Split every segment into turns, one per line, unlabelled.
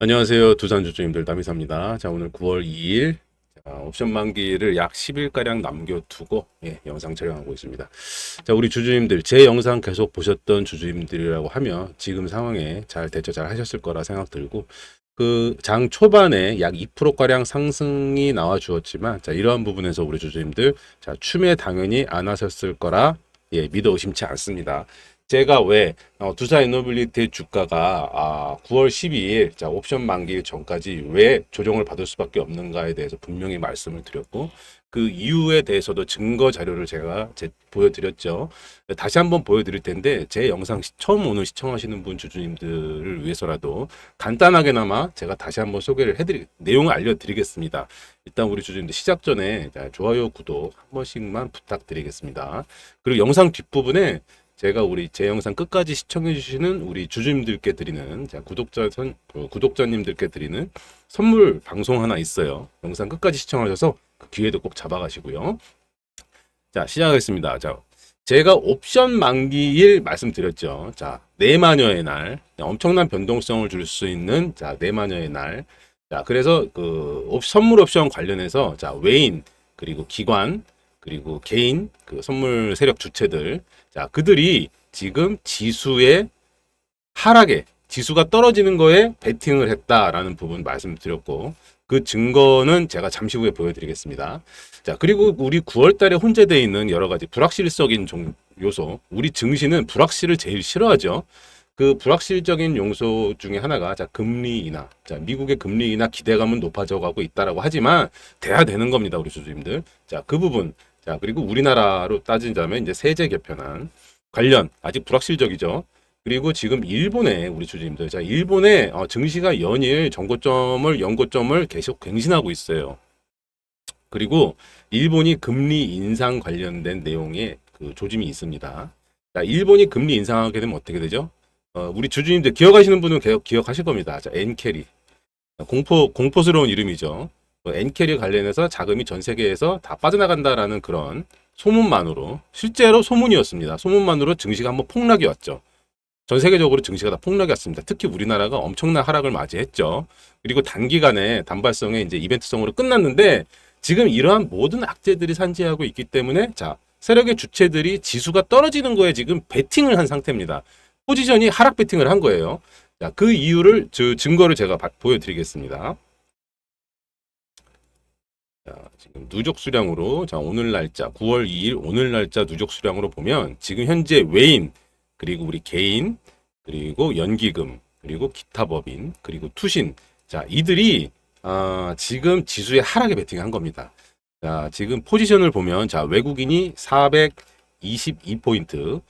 안녕하세요. 두산 주주님들 남이사입니다. 자, 오늘 9월 2일 자, 옵션 만기를 약 10일가량 남겨두고 예, 영상 촬영하고 있습니다. 자, 우리 주주님들 제 영상 계속 보셨던 주주님들이라고 하면 지금 상황에 잘 대처 잘 하셨을 거라 생각 들고 그 장 초반에 약 2%가량 상승이 나와 주었지만 자, 이러한 부분에서 우리 주주님들 자, 춤에 당연히 안 하셨을 거라 예, 믿어 의심치 않습니다. 제가 왜 어, 두산 에너빌리티의 주가가 아, 9월 12일 자 옵션 만기 전까지 왜 조정을 받을 수밖에 없는가에 대해서 분명히 말씀을 드렸고 그 이유에 대해서도 증거 자료를 제가 제, 보여드렸죠. 다시 한번 보여드릴 텐데 제 영상 시- 처음 오늘 시청하시는 분 주주님들을 위해서라도 간단하게나마 제가 다시 한번 소개를 해드리 내용을 알려드리겠습니다. 일단 우리 주주님들 시작 전에 자, 좋아요 구독 한 번씩만 부탁드리겠습니다. 그리고 영상 뒷부분에 제가 우리 제 영상 끝까지 시청해 주시는 우리 주주님들께 드리는 자, 구독자 선그 구독자님들께 드리는 선물 방송 하나 있어요. 영상 끝까지 시청하셔서 그 기회도 꼭 잡아가시고요. 자 시작하겠습니다. 자 제가 옵션 만기일 말씀드렸죠. 자 내마녀의 날 엄청난 변동성을 줄 수 있는 자 내마녀의 날. 자 그래서 그 옵- 선물 옵션 관련해서 자 외인 그리고 기관 그리고 개인 그 선물 세력 주체들 자, 그들이 지금 지수의 하락에 지수가 떨어지는 거에 베팅을 했다라는 부분 말씀드렸고 그 증거는 제가 잠시 후에 보여드리겠습니다. 자, 그리고 우리 9월 달에 혼재되어 있는 여러 가지 불확실성인 종- 요소, 우리 증시는 불확실을 제일 싫어하죠. 그 불확실적인 요소 중에 하나가 자 금리 인하, 자 미국의 금리 인하 기대감은 높아져 가고 있다라고 하지만 돼야 되는 겁니다, 우리 주주님들. 자 그 부분, 자 그리고 우리나라로 따진다면 이제 세제 개편안 관련 아직 불확실적이죠. 그리고 지금 일본의 우리 주주님들, 자 일본의 어, 증시가 연일 정고점을 연고점을 계속 갱신하고 있어요. 그리고 일본이 금리 인상 관련된 내용에 그 조짐이 있습니다. 자, 일본이 금리 인상하게 되면 어떻게 되죠? 어, 우리 주주님들 기억하시는 분은 계속 기억 하실 겁니다. 자, 엔캐리. 공포, 공포스러운 이름이죠. 어, 엔캐리 관련해서 자금이 전 세계에서 다 빠져나간다라는 그런 소문만으로, 실제로 소문이었습니다. 소문만으로 증시가 한번 폭락이 왔죠. 전 세계적으로 증시가 다 폭락이 왔습니다. 특히 우리나라가 엄청난 하락을 맞이했죠. 그리고 단기간에 단발성의 이제 이벤트성으로 끝났는데 지금 이러한 모든 악재들이 산재하고 있기 때문에 자, 세력의 주체들이 지수가 떨어지는 거에 지금 베팅을 한 상태입니다. 포지션이 하락 베팅을 한 거예요. 자, 그 이유를 저 증거를 제가 바- 보여드리겠습니다. 자, 지금 누적 수량으로 자 오늘 날짜 9월 2일 오늘 날짜 누적 수량으로 보면 지금 현재 외인 그리고 우리 개인 그리고 연기금 그리고 기타 법인 그리고 투신 자 이들이 아, 지금 지수의 하락에 베팅한 겁니다. 자 지금 포지션을 보면 자 외국인이 422포인트 자,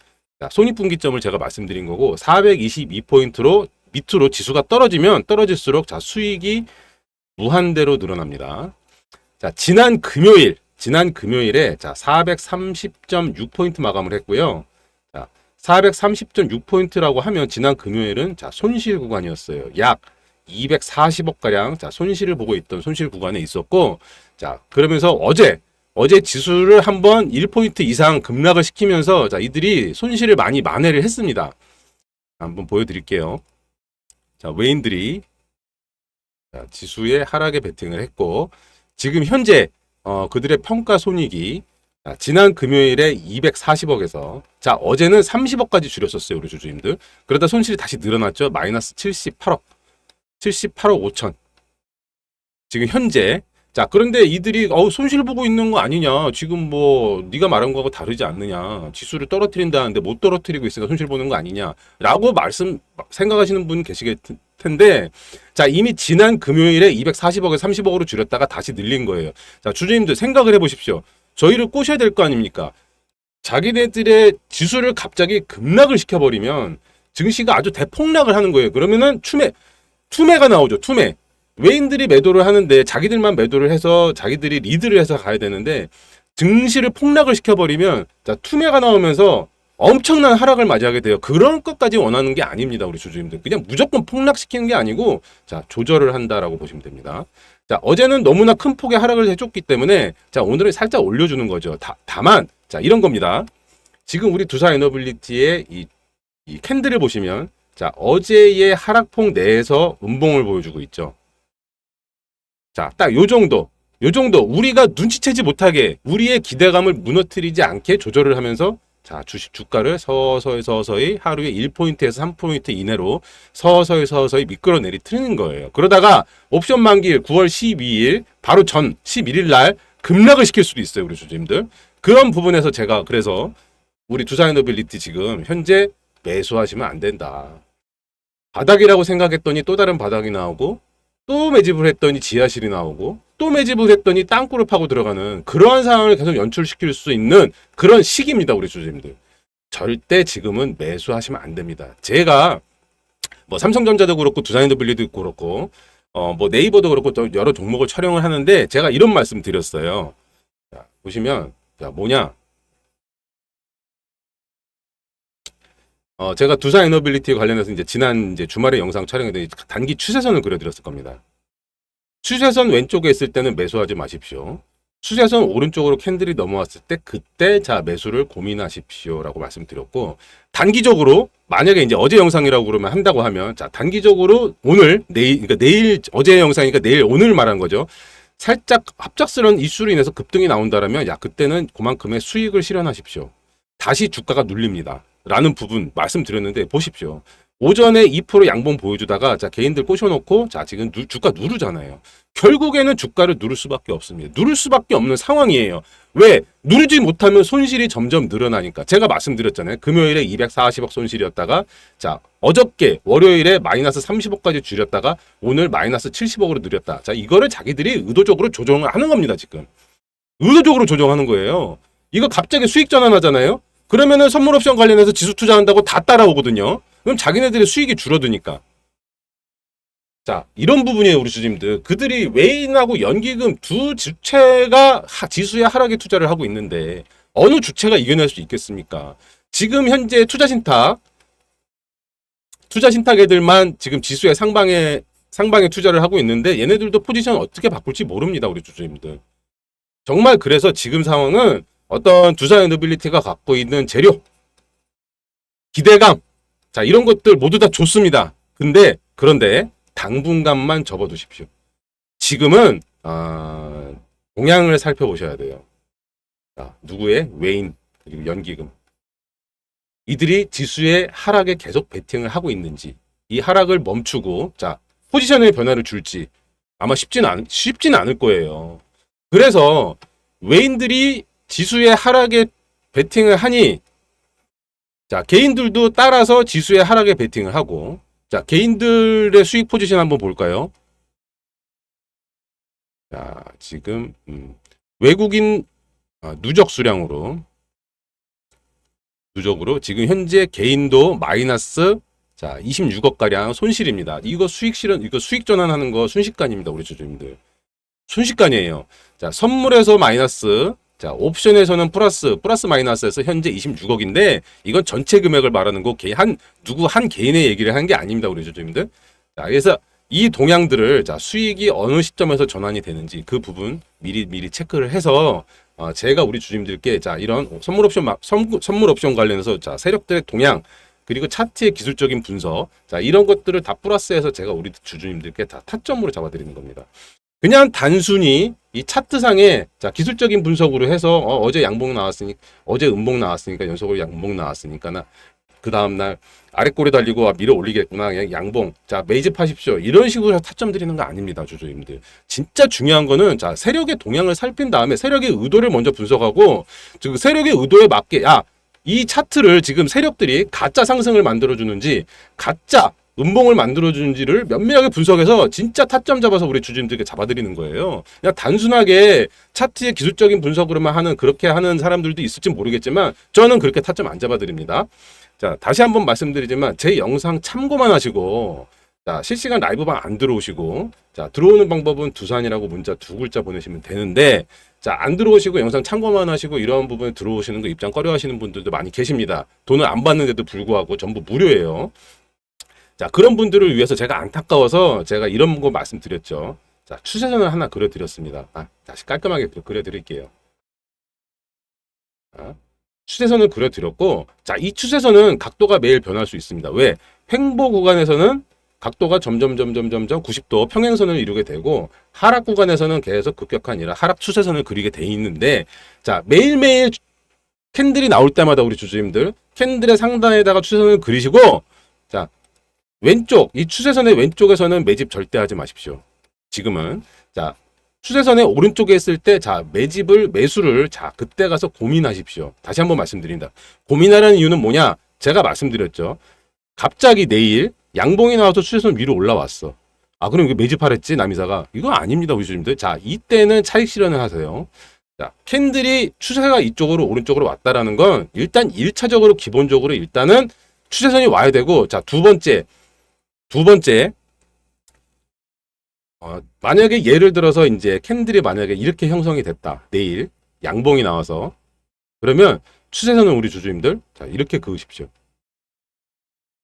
손익분기점을 제가 말씀드린 거고 422포인트로 밑으로 지수가 떨어지면 떨어질수록 자 수익이 무한대로 늘어납니다. 자 지난 금요일 지난 금요일에 자 430.6포인트 마감을 했고요. 자 430.6포인트라고 하면 지난 금요일은 자 손실 구간이었어요. 약 240억 가량 자 손실을 보고 있던 손실 구간에 있었고 자 그러면서 어제 어제 지수를 한번 1포인트 이상 급락을 시키면서 자 이들이 손실을 많이 만회를 했습니다. 한번 보여드릴게요. 자 외인들이 자, 지수의 하락에 베팅을 했고 지금 현재 어, 그들의 평가 손익이 자, 지난 금요일에 240억에서 자 어제는 30억까지 줄였었어요 우리 주주님들 그러다 손실이 다시 늘어났죠 마이너스 78억 78억 5천 지금 현재 자 그런데 이들이 어 손실 보고 있는 거 아니냐. 지금 뭐 네가 말한 거하고 다르지 않느냐. 지수를 떨어뜨린다는데 못 떨어뜨리고 있으니까 손실 보는 거 아니냐라고 말씀 생각하시는 분 계시겠 텐데. 자 이미 지난 금요일에 240억에 30억으로 줄였다가 다시 늘린 거예요. 자 주주님들 생각을 해보십시오. 저희를 꼬셔야 될 거 아닙니까? 자기네들의 지수를 갑자기 급락을 시켜버리면 증시가 아주 대폭락을 하는 거예요. 그러면은 투매 투매가 나오죠 투매 외인들이 매도를 하는데 자기들만 매도를 해서 자기들이 리드를 해서 가야 되는데 증시를 폭락을 시켜버리면 자 투매가 나오면서 엄청난 하락을 맞이하게 돼요. 그런 것까지 원하는 게 아닙니다, 우리 주주님들. 그냥 무조건 폭락시키는 게 아니고 자 조절을 한다라고 보시면 됩니다. 자 어제는 너무나 큰 폭의 하락을 해줬기 때문에 자 오늘은 살짝 올려주는 거죠. 다, 다만 자 이런 겁니다. 지금 우리 두산 에너빌리티의 이, 이 캔들을 보시면 자, 어제의 하락폭 내에서 음봉을 보여주고 있죠. 자, 딱 요 정도. 요 정도. 우리가 눈치채지 못하게 우리의 기대감을 무너뜨리지 않게 조절을 하면서 자, 주식 주가를 서서히 서서히 하루에 1포인트에서 3포인트 이내로 서서히 서서히 미끌어 내리 트는 거예요. 그러다가 옵션 만기일 9월 12일 바로 전 11일 날 급락을 시킬 수도 있어요, 우리 주주님들. 그런 부분에서 제가 그래서 우리 두산이너빌리티 지금 현재 매수하시면 안 된다. 바닥이라고 생각했더니 또 다른 바닥이 나오고 또 매집을 했더니 지하실이 나오고 또 매집을 했더니 땅굴을 파고 들어가는 그러한 상황을 계속 연출시킬 수 있는 그런 시기입니다, 우리 주주님들. 절대 지금은 매수하시면 안 됩니다. 제가 뭐 삼성전자도 그렇고 두산이너빌리도 그렇고 어 뭐 네이버도 그렇고 또 여러 종목을 촬영을 하는데 제가 이런 말씀 드렸어요. 자, 보시면 자, 뭐냐? 어, 제가 두산 에너빌리티 관련해서 이제 지난 이제 주말에 영상 촬영에 단기 추세선을 그려드렸을 겁니다. 추세선 왼쪽에 있을 때는 매수하지 마십시오. 추세선 오른쪽으로 캔들이 넘어왔을 때 그때 자 매수를 고민하십시오라고 말씀드렸고 단기적으로 만약에 이제 어제 영상이라고 그러면 한다고 하면 자 단기적으로 오늘 내일 그러니까 내일 어제 영상이니까 내일 오늘 말한 거죠. 살짝 합작스러운 이슈로 인해서 급등이 나온다라면 야 그때는 그만큼의 수익을 실현하십시오. 다시 주가가 눌립니다. 라는 부분 말씀드렸는데 보십시오. 오전에 2% 양봉 보여주다가 자 개인들 꼬셔놓고 자 지금 누- 주가 누르잖아요. 결국에는 주가를 누를 수밖에 없습니다. 누를 수밖에 없는 상황이에요. 왜? 누르지 못하면 손실이 점점 늘어나니까. 제가 말씀드렸잖아요. 금요일에 240억 손실이었다가 자 어저께 월요일에 마이너스 30억까지 줄였다가 오늘 마이너스 70억으로 늘렸다. 자 이거를 자기들이 의도적으로 조정을 하는 겁니다. 지금 의도적으로 조정하는 거예요. 이거 갑자기 수익 전환하잖아요. 그러면은 선물 옵션 관련해서 지수 투자한다고 다 따라오거든요. 그럼 자기네들의 수익이 줄어드니까. 자, 이런 부분이에요, 우리 주주님들. 그들이 외인하고 연기금 두 주체가 하- 지수에 하락에 투자를 하고 있는데 어느 주체가 이겨낼 수 있겠습니까? 지금 현재 투자 신탁 투자 신탁 애들만 지금 지수의 상방에 상방에 투자를 하고 있는데 얘네들도 포지션 어떻게 바꿀지 모릅니다, 우리 주주님들. 정말 그래서 지금 상황은 어떤 두산 에너빌리티가 갖고 있는 재료, 기대감, 자, 이런 것들 모두 다 좋습니다. 근데, 그런데, 당분간만 접어두십시오. 지금은, 아, 동향을 살펴보셔야 돼요. 자, 누구의? 외인, 그리고 연기금. 이들이 지수의 하락에 계속 베팅을 하고 있는지, 이 하락을 멈추고, 자, 포지션의 변화를 줄지, 아마 쉽지는 않, 쉽지는 않을 거예요. 그래서, 외인들이 지수의 하락에 베팅을 하니 자 개인들도 따라서 지수의 하락에 베팅을 하고 자 개인들의 수익 포지션 한번 볼까요? 자 지금 음, 외국인 아, 누적 수량으로 누적으로 지금 현재 개인도 마이너스 자 26억 가량 손실입니다. 이거 수익 실현 이거 수익 전환하는 거 순식간입니다 우리 주주님들 순식간이에요. 자 선물에서 마이너스 자, 옵션에서는 플러스, 플러스 마이너스에서 현재 26억인데, 이건 전체 금액을 말하는 거, 개, 한, 누구 한 개인의 얘기를 하는 게 아닙니다, 우리 주주님들. 자, 그래서 이 동향들을, 자, 수익이 어느 시점에서 전환이 되는지 그 부분 미리, 미리 체크를 해서, 어, 제가 우리 주주님들께, 자, 이런 선물 옵션, 마- 선, 선물 옵션 관련해서, 자, 세력들의 동향, 그리고 차트의 기술적인 분석, 자, 이런 것들을 다 플러스해서 제가 우리 주주님들께 다 타점으로 잡아드리는 겁니다. 그냥 단순히 이 차트상에 자 기술적인 분석으로 해서 어, 제 양봉 나왔으니 어제 음봉 나왔으니까 연속으로 양봉 나왔으니까 나 그 다음 날 아랫골에 달리고 아, 밀어 올리겠구나. 양봉. 자 매집하십시오. 이런 식으로 타점 드리는 거 아닙니다 주주님들. 진짜 중요한 거는 자 세력의 동향을 살핀 다음에 세력의 의도를 먼저 분석하고 그 세력의 의도에 맞게 야이 차트를 지금 세력들이 가짜 상승을 만들어 주는지 가짜 음봉을 만들어주는지를 면밀하게 분석해서 진짜 타점 잡아서 우리 주주님들께 잡아드리는 거예요. 그냥 단순하게 차트의 기술적인 분석으로만 하는 그렇게 하는 사람들도 있을지 모르겠지만 저는 그렇게 타점 안 잡아드립니다. 자 다시 한번 말씀드리지만 제 영상 참고만 하시고 자 실시간 라이브방 안 들어오시고 자 들어오는 방법은 두산이라고 문자 두 글자 보내시면 되는데 자 안 들어오시고 영상 참고만 하시고 이런 부분에 들어오시는 거 입장 꺼려 하시는 분들도 많이 계십니다. 돈을 안 받는데도 불구하고 전부 무료예요. 자, 그런 분들을 위해서 제가 안타까워서 제가 이런 거 말씀드렸죠. 자, 추세선을 하나 그려드렸습니다. 아, 다시 깔끔하게 그- 그려드릴게요. 자, 추세선을 그려드렸고, 자, 이 추세선은 각도가 매일 변할 수 있습니다. 왜? 횡보 구간에서는 각도가 점점 점점 점점 90도 평행선을 이루게 되고 하락 구간에서는 계속 급격한 이런 하락 추세선을 그리게 돼 있는데 자 매일매일 캔들이 나올 때마다 우리 주주님들 캔들의 상단에다가 추세선을 그리시고 자 왼쪽 이 추세선의 왼쪽에서는 매집 절대 하지 마십시오. 지금은 자 추세선의 오른쪽에 있을 때 자 매집을 매수를 자 그때 가서 고민하십시오. 다시 한번 말씀드린다. 고민하라는 이유는 뭐냐? 제가 말씀드렸죠. 갑자기 내일 양봉이 나와서 추세선 위로 올라왔어. 아 그럼 이거 매집하랬지 남이사가 이거 아닙니다 우리 주님들. 자 이때는 차익 실현을 하세요. 자 캔들이 추세가 이쪽으로 오른쪽으로 왔다라는 건 일단 1차적으로 기본적으로 일단은 추세선이 와야 되고 자 두 번째 두 번째 어, 만약에 예를 들어서 이제 캔들이 만약에 이렇게 형성이 됐다 내일 양봉이 나와서 그러면 추세선은 우리 주주님들 자 이렇게 그으십시오.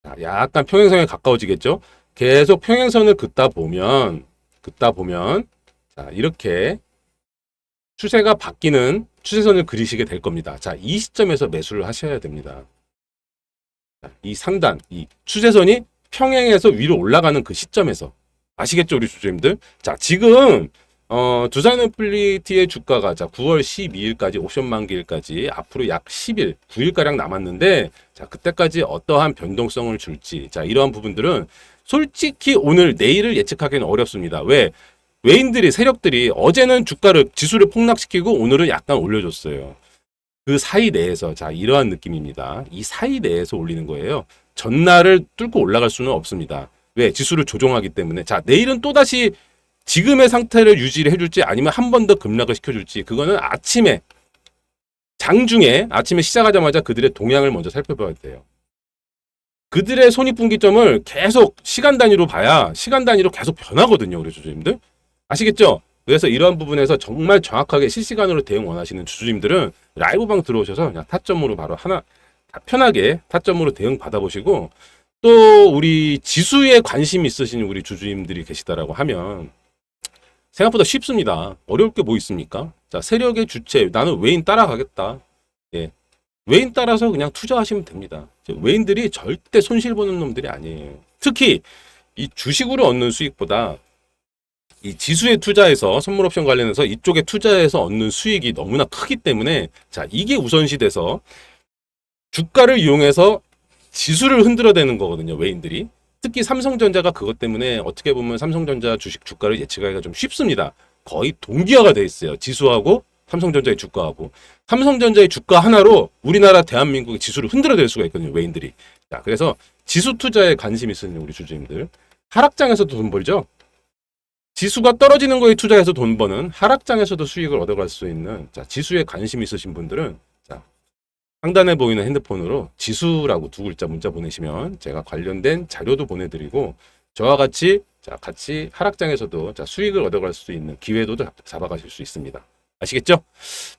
자, 약간 평행선에 가까워지겠죠? 계속 평행선을 긋다 보면 긋다 보면 자 이렇게 추세가 바뀌는 추세선을 그리시게 될 겁니다. 자, 이 시점에서 매수를 하셔야 됩니다. 자, 이 상단, 이 추세선이 평행해서 위로 올라가는 그 시점에서 아시겠죠, 우리 주주님들? 자, 지금 어, 두산앤플리티의 주가가 자 9월 12일까지 옵션 만기일까지 앞으로 약 10일, 9일가량 남았는데 자 그때까지 어떠한 변동성을 줄지 자 이러한 부분들은 솔직히 오늘 내일을 예측하기는 어렵습니다. 왜? 외인들이 세력들이 어제는 주가를 지수를 폭락시키고 오늘은 약간 올려줬어요. 그 사이 내에서 자 이러한 느낌입니다. 이 사이 내에서 올리는 거예요. 전날을 뚫고 올라갈 수는 없습니다. 왜? 지수를 조종하기 때문에 자 내일은 또 다시 지금의 상태를 유지를 해줄지 아니면 한 번 더 급락을 시켜줄지 그거는 아침에 장중에 아침에 시작하자마자 그들의 동향을 먼저 살펴봐야 돼요. 그들의 손익분기점을 계속 시간 단위로 봐야 시간 단위로 계속 변하거든요, 우리 주주님들. 아시겠죠? 그래서 이러한 부분에서 정말 정확하게 실시간으로 대응 원하시는 주주님들은 라이브방 들어오셔서 그냥 타점으로 바로 하나 다 편하게 타점으로 대응 받아보시고 또 우리 지수에 관심 있으신 우리 주주님들이 계시다라고 하면 생각보다 쉽습니다. 어려울 게 뭐 있습니까? 자, 세력의 주체, 나는 외인 따라가겠다. 예. 외인 따라서 그냥 투자하시면 됩니다. 외인들이 절대 손실 보는 놈들이 아니에요. 특히 이 주식으로 얻는 수익보다 이 지수에 투자해서 선물 옵션 관련해서 이쪽에 투자해서 얻는 수익이 너무나 크기 때문에 자, 이게 우선시 돼서 주가를 이용해서 지수를 흔들어대는 거거든요, 외인들이. 특히 삼성전자가 그것 때문에 어떻게 보면 삼성전자 주식 주가를 예측하기가 좀 쉽습니다. 거의 동기화가 돼 있어요. 지수하고 삼성전자의 주가하고 삼성전자의 주가 하나로 우리나라 대한민국의 지수를 흔들어댈 수가 있거든요. 외인들이. 자, 그래서 지수 투자에 관심 있으신 우리 주주님들 하락장에서도 돈 벌죠. 지수가 떨어지는 거에 투자해서 돈 버는 하락장에서도 수익을 얻어갈 수 있는 자, 지수에 관심 있으신 분들은 자, 상단에 보이는 핸드폰으로 지수라고 두 글자 문자 보내시면 제가 관련된 자료도 보내드리고 저와 같이 자 같이 하락장에서도 자 수익을 얻어갈 수 있는 기회도 잡- 잡아가실 수 있습니다. 아시겠죠?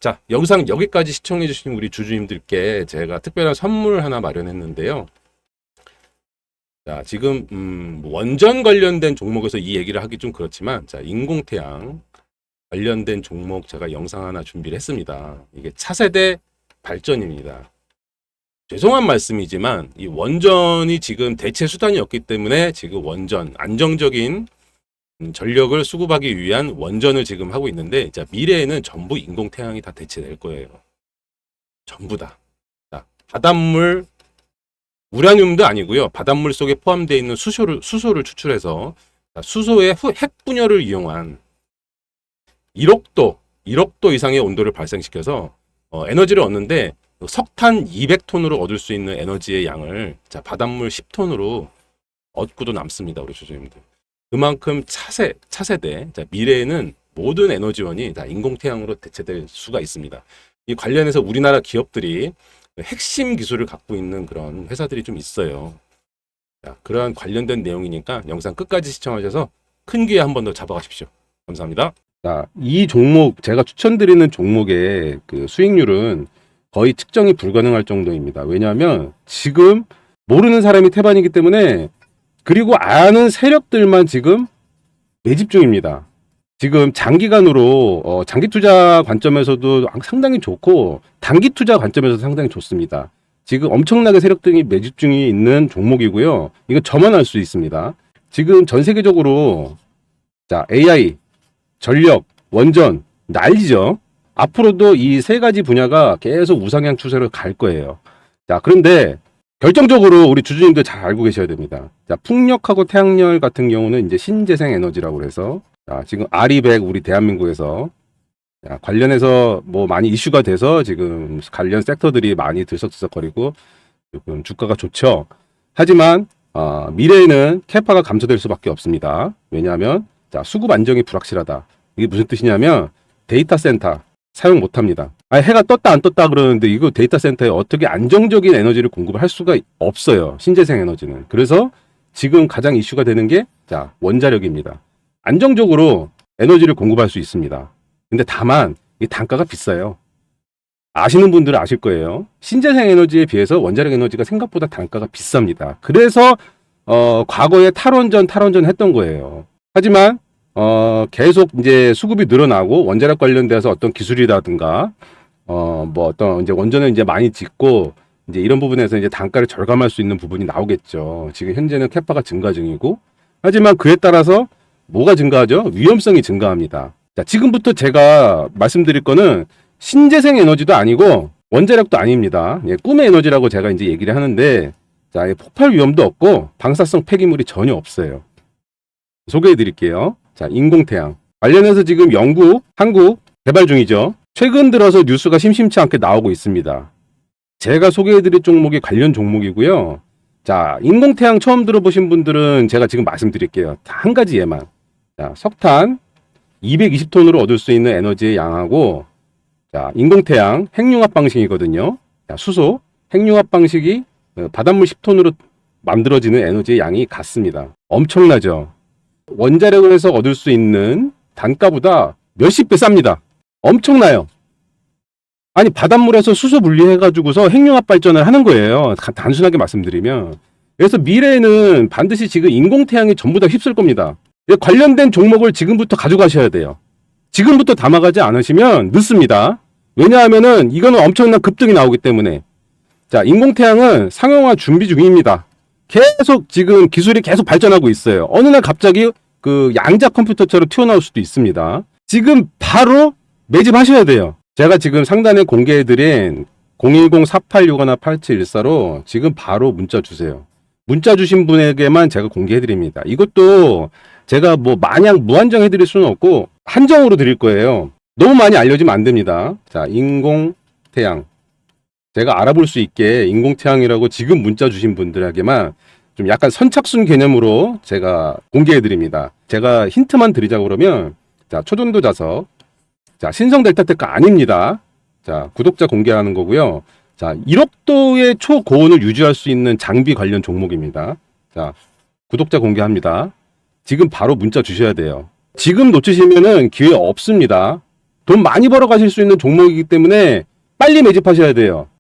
자 영상 여기까지 시청해주신 우리 주주님들께 제가 특별한 선물 하나 마련했는데요. 자 지금 음, 원전 관련된 종목에서 이 얘기를 하기 좀 그렇지만 자 인공태양 관련된 종목 제가 영상 하나 준비를 했습니다. 이게 차세대 발전입니다. 죄송한 말씀이지만 이 원전이 지금 대체 수단이 없기 때문에 지금 원전 안정적인 음, 전력을 수급하기 위한 원전을 지금 하고 있는데 자 미래에는 전부 인공 태양이 다 대체될 거예요. 전부 다. 자, 바닷물 우라늄도 아니고요. 바닷물 속에 포함되어 있는 수소를 수소를 추출해서 자, 수소의 후- 핵 분열을 이용한 1억도 1억도 이상의 온도를 발생시켜서 어, 에너지를 얻는데 석탄 200톤으로 얻을 수 있는 에너지의 양을 자 바닷물 10톤으로 얻고도 남습니다 우리 주주님들. 그만큼 차세 차세대 자 미래에는 모든 에너지원이 다 인공태양으로 대체될 수가 있습니다. 이 관련해서 우리나라 기업들이 핵심 기술을 갖고 있는 그런 회사들이 좀 있어요. 자 그러한 관련된 내용이니까 영상 끝까지 시청하셔서 큰 기회 한 번 더 잡아가십시오. 감사합니다. 자, 이 종목 제가 추천드리는 종목의 그 수익률은 거의 측정이 불가능할 정도입니다. 왜냐하면 지금 모르는 사람이 태반이기 때문에 그리고 아는 세력들만 지금 매집 중입니다. 지금 장기간으로 어, 장기 투자 관점에서도 상당히 좋고 단기 투자 관점에서 상당히 좋습니다. 지금 엄청나게 세력들이 매집 중에 있는 종목이고요. 이거 저만 할수 있습니다. 지금 전 세계적으로 자 AI, 전력, 원전 난리죠. 앞으로도 이 세 가지 분야가 계속 우상향 추세로 갈 거예요. 자 그런데 결정적으로 우리 주주님들 잘 알고 계셔야 됩니다. 자 풍력하고 태양열 같은 경우는 이제 신재생 에너지라고 그래서 자, 지금 아리백 우리 대한민국에서 자, 관련해서 뭐 많이 이슈가 돼서 지금 관련 섹터들이 많이 들썩들썩거리고 조금 주가가 좋죠. 하지만 어, 미래에는 캐파가 감소될 수밖에 없습니다. 왜냐하면 자, 수급 안정이 불확실하다. 이게 무슨 뜻이냐면 데이터 센터 사용 못 합니다. 아, 해가 떴다 안 떴다 그러는데 이거 데이터 센터에 어떻게 안정적인 에너지를 공급을 할 수가 없어요. 신재생 에너지는. 그래서 지금 가장 이슈가 되는 게 자, 원자력입니다. 안정적으로 에너지를 공급할 수 있습니다. 근데 다만 이 단가가 비싸요. 아시는 분들은 아실 거예요. 신재생 에너지에 비해서 원자력 에너지가 생각보다 단가가 비쌉니다. 그래서 어, 과거에 탈원전 탈원전 했던 거예요. 하지만 어, 계속 이제 수급이 늘어나고 원자력 관련돼서 어떤 기술이라든가 어, 뭐 어떤 이제 원전을 이제 많이 짓고 이제 이런 부분에서 이제 단가를 절감할 수 있는 부분이 나오겠죠. 지금 현재는 캐파가 증가 중이고 하지만 그에 따라서 뭐가 증가하죠? 위험성이 증가합니다. 자, 지금부터 제가 말씀드릴 거는 신재생 에너지도 아니고 원자력도 아닙니다. 예, 꿈의 에너지라고 제가 이제 얘기를 하는데 자, 이 폭발 위험도 없고 방사성 폐기물이 전혀 없어요. 소개해 드릴게요. 자, 인공태양. 관련해서 지금 영국, 한국 개발 중이죠. 최근 들어서 뉴스가 심심치 않게 나오고 있습니다. 제가 소개해 드릴 종목이 관련 종목이고요. 자, 인공태양 처음 들어보신 분들은 제가 지금 말씀드릴게요. 다한 가지 예만. 자, 석탄 220톤으로 얻을 수 있는 에너지의 양하고 자, 인공태양 핵융합 방식이거든요. 자, 수소 핵융합 방식이 어, 바닷물 10톤으로 만들어지는 에너지의 양이 같습니다. 엄청나죠. 원자력을 해서 얻을 수 있는 단가보다 몇십 배 쌉니다. 엄청나요. 아니 바닷물에서 수소 분리해가지고서 핵융합 발전을 하는 거예요. 가- 단순하게 말씀드리면. 그래서 미래에는 반드시 지금 인공태양이 전부 다 휩쓸 겁니다. 예, 관련된 종목을 지금부터 가져가셔야 돼요. 지금부터 담아가지 않으시면 늦습니다. 왜냐하면은 이거는 엄청난 급등이 나오기 때문에. 자, 인공태양은 상용화 준비 중입니다. 계속 지금 기술이 계속 발전하고 있어요. 어느 날 갑자기 그 양자 컴퓨터처럼 튀어나올 수도 있습니다. 지금 바로 매집하셔야 돼요. 제가 지금 상단에 공개해드린 010-4861나 8714로 지금 바로 문자 주세요. 문자 주신 분에게만 제가 공개해드립니다. 이것도 제가 뭐 마냥 무한정 해드릴 수는 없고 한정으로 드릴 거예요. 너무 많이 알려지면 안 됩니다. 자, 인공 태양. 제가 알아볼 수 있게 인공태양이라고 지금 문자 주신 분들에게만 좀 약간 선착순 개념으로 제가 공개해 드립니다. 제가 힌트만 드리자고 그러면 자, 초전도 자석. 자, 신성 델타 테크 아닙니다. 자, 구독자 공개하는 거고요. 자, 1억도의 초고온을 유지할 수 있는 장비 관련 종목입니다. 자, 구독자 공개합니다. 지금 바로 문자 주셔야 돼요. 지금 놓치시면은 기회 없습니다. 돈 많이 벌어 가실 수 있는 종목이기 때문에 빨리 매집하셔야 돼요.